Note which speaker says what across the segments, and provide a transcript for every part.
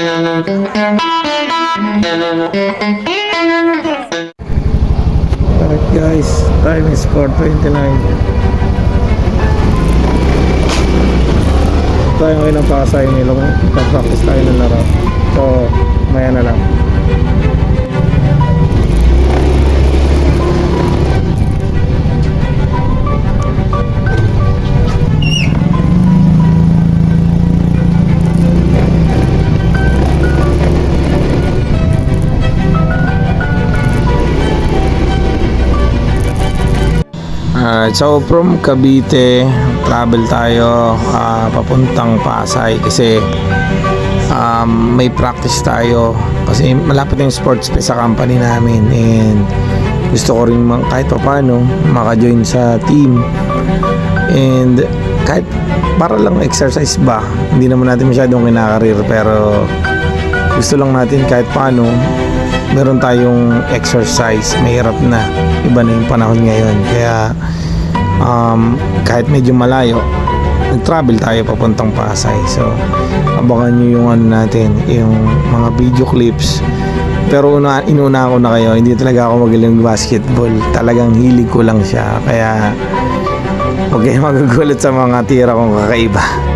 Speaker 1: Alright guys, time is 4.29 Tayo ngayon ng Pasay Nilong Pag-practice tayo ng laro. So, maya na lang Alright, so from Cavite, travel tayo ah, papuntang Pasay kasi um, may practice tayo. Kasi malapit yung sports fest sa company namin and gusto ko rin mang, kahit pa paano maka-join sa team. And kahit para lang exercise ba hindi naman natin masyadong kinakarir pero gusto lang natin kahit paano meron tayong exercise. Mahirap na. Iba na yung panahon ngayon. Kaya um, kahit medyo malayo nag-travel tayo papuntang Pasay. So abangan nyo yung ano natin yung mga video clips. Pero una, inuna ko na kayo. Hindi talaga ako magaling basketball. Talagang hilig ko lang siya. Kaya huwag kayong magugulat sa mga tira kong kakaiba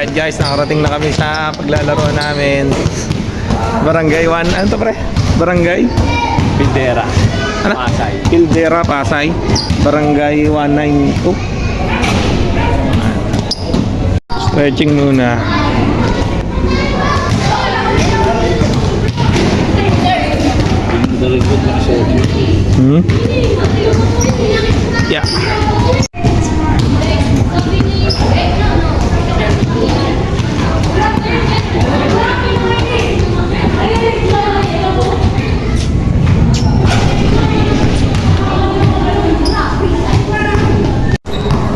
Speaker 1: Alright guys, nakarating na kami sa paglalaro namin. Barangay 1, ano to pre? Barangay?
Speaker 2: Pindera.
Speaker 1: Ano?
Speaker 2: Pasay.
Speaker 1: Pildera, Pasay. Barangay 192. Stretching muna. Hmm? Yeah.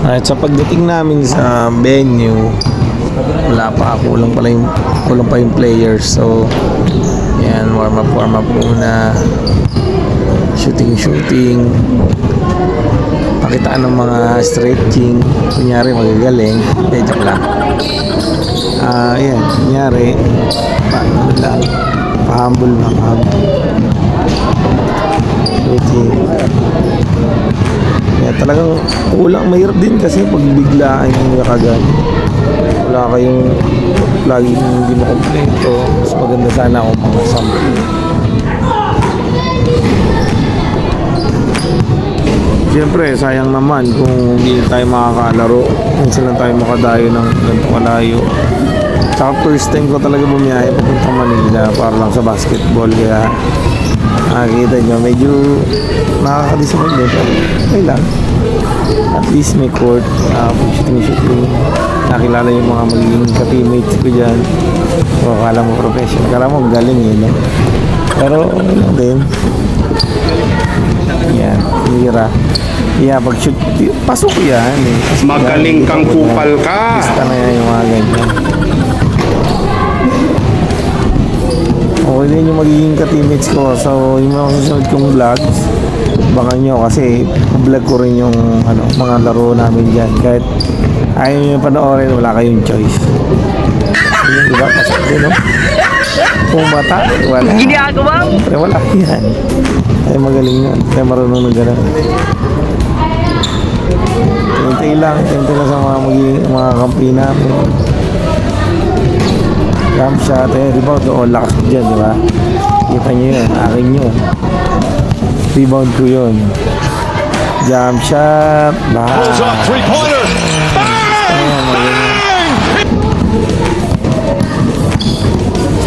Speaker 1: Alright, sa pagdating namin sa venue, wala pa, kulang pala yung, kulang pa yung players. So, yan, warm up, warm up muna. Shooting, shooting. Pakitaan ng mga stretching. Kunyari, magagaling. Hindi, joke lang. Ah, yan, kunyari, pa, ano lang, pahambol pahambol. Shooting. Kaya talagang kulang, mahirap din kasi pag biglaan yung kagad. Wala kayong laging hindi mo kompleto. Mas maganda sana kung mga sample. Siyempre, sayang naman kung hindi tayo makakalaro. Minsan lang tayo makadayo ng ganito kalayo. Tsaka first time ko talaga bumiyahe papunta Manila para lang sa basketball. Kaya nakikita nyo, medyo nakaka-disappoint din. Pero okay lang. At least may court. Uh, shooting-shooting. Nakilala yung mga magiging ka-teammates ko dyan. O, akala mo professional. Akala mo galing yun. No? Pero okay lang din. Yeah, pag shoot, pasok yan. Eh. Pasok
Speaker 2: Magaling
Speaker 1: yan.
Speaker 2: kang kupal ka.
Speaker 1: Basta na yan yung mga ganyan. Okay din yung magiging ka-teammates ko. So, yung mga susunod kong vlogs, baka nyo kasi vlog ko rin yung ano, mga laro namin dyan. Kahit ayaw nyo panoorin, wala kayong choice. Yun, di ba? Pasok din, no? Kung bata, wala.
Speaker 3: Ginagawa?
Speaker 1: Pero wala yan. Ay magaling yan. Kaya marunong na gano'n. Hintay lang. Hintay lang sa mga magiging mga kampi namin. Jump shot. Eh, rebound. Oo, lakas ko dyan, di ba? Kita nyo yun. Akin yun. Rebound ko yun. Jump shot. Bah.
Speaker 2: Three-pointer.
Speaker 1: Ayan, magaling.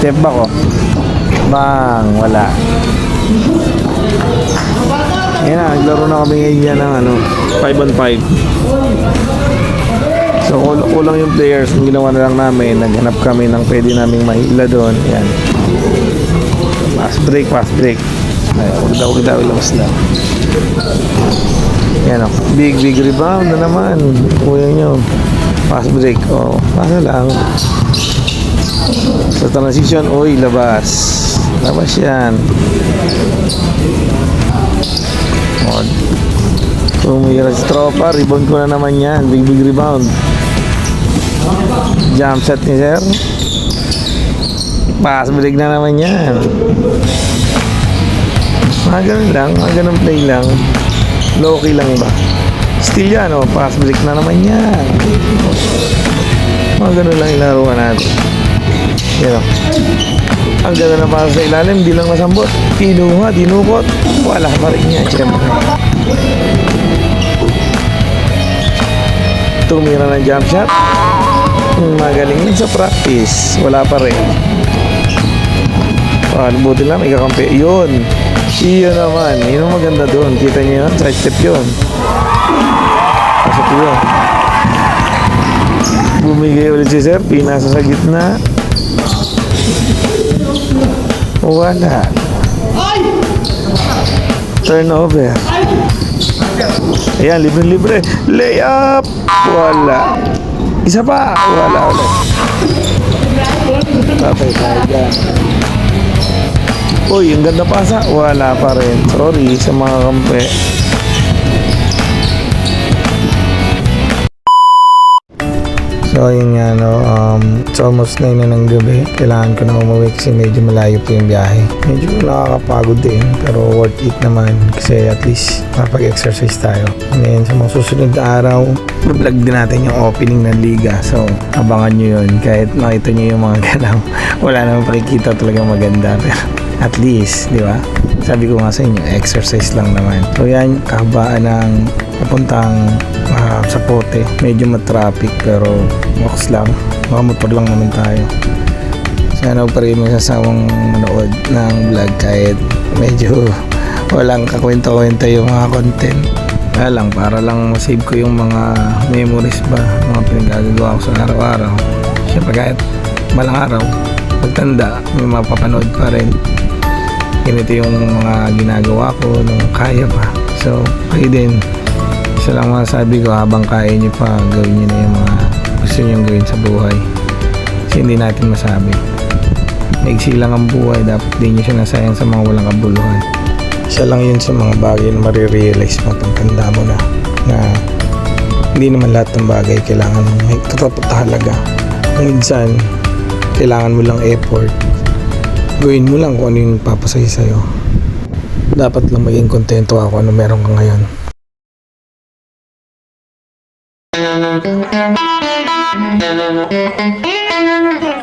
Speaker 1: Step back oh. Bang, wala. Yan na, naglaro na kami ngayon ng ano, 5 on 5. So kul kulang yung players, ang ginawa na lang namin, naghanap kami ng pwede naming mahila doon. Yan. Fast break, fast break. Ay, huwag daw, huwag daw, labas lang. Yan o. Big, big rebound na naman. Kuya nyo. Fast break. O, oh, paano lang. Sa transition, uy, labas. Labas yan. O. Tumira si tropa. Rebound ko na naman yan. Big, big rebound. Jump shot ni sir. Pass break na naman yan. Mga lang. Mga play lang. Low-key lang ba? Still yan, oh. Pass break na naman yan. Mga ganun lang ilaruan natin. Yan, oh. Ang ganda na para sa ilalim, di lang nasambot. Kinuha, dinukot. Wala pa rin yan, syempre. Tumira ng jump shot. Hmm, Magaling yun sa practice. Wala pa rin. Ah, buti lang, may kakampi. Yun. Iyon naman. Yun ang maganda doon. Kita niyo yun? Side step yun. Pasok yun. Bumigay ulit si Sir. Pinasa sa gitna. Wala. Turnover. Ayan, libre-libre. Layup! Wala. Isa pa. Wala ulit. Patay tayo dyan. Uy, ang ganda pasa. Wala pa rin. Sorry sa mga kampe. So, yun nga, no, um, it's almost 9 na ng gabi. Kailangan ko na umuwi kasi medyo malayo po yung biyahe. Medyo nakakapagod din, pero worth it naman kasi at least makapag-exercise tayo. And then, sa mga susunod na araw, vlog din natin yung opening ng liga. So, abangan nyo yun. Kahit makita nyo yung mga galaw, wala namang pakikita talaga maganda. Pero, at least, di ba? Sabi ko nga sa inyo, exercise lang naman. So, yan, kahabaan ng papuntang ah, sa pote. Medyo matraffic pero walks lang. Mga motor lang naman tayo. Sana pa rin may sasawang manood ng vlog kahit medyo walang kakwenta-kwenta yung mga content. Kaya lang, para lang save ko yung mga memories ba, mga pinagagawa ko sa araw-araw. Siyempre kahit malang araw, pagtanda, may mapapanood pa rin. Ganito yung mga ginagawa ko nung kaya pa. So, kayo din, isa lang masasabi ko habang kaya nyo pa gawin nyo na yung mga gusto nyo gawin sa buhay. Kasi hindi natin masabi. Maigsi lang ang buhay dapat di nyo siya nasayang sa mga walang kabuluhan. Isa lang yun sa mga bagay na marirealize mo pagtanda mo na na hindi naman lahat ng bagay kailangan may katapat halaga minsan kailangan mo lang effort Gawin mo lang kung ano yung nagpapasaya sa'yo. Dapat lang maging kontento ka kung ano meron ka ngayon. Thank you.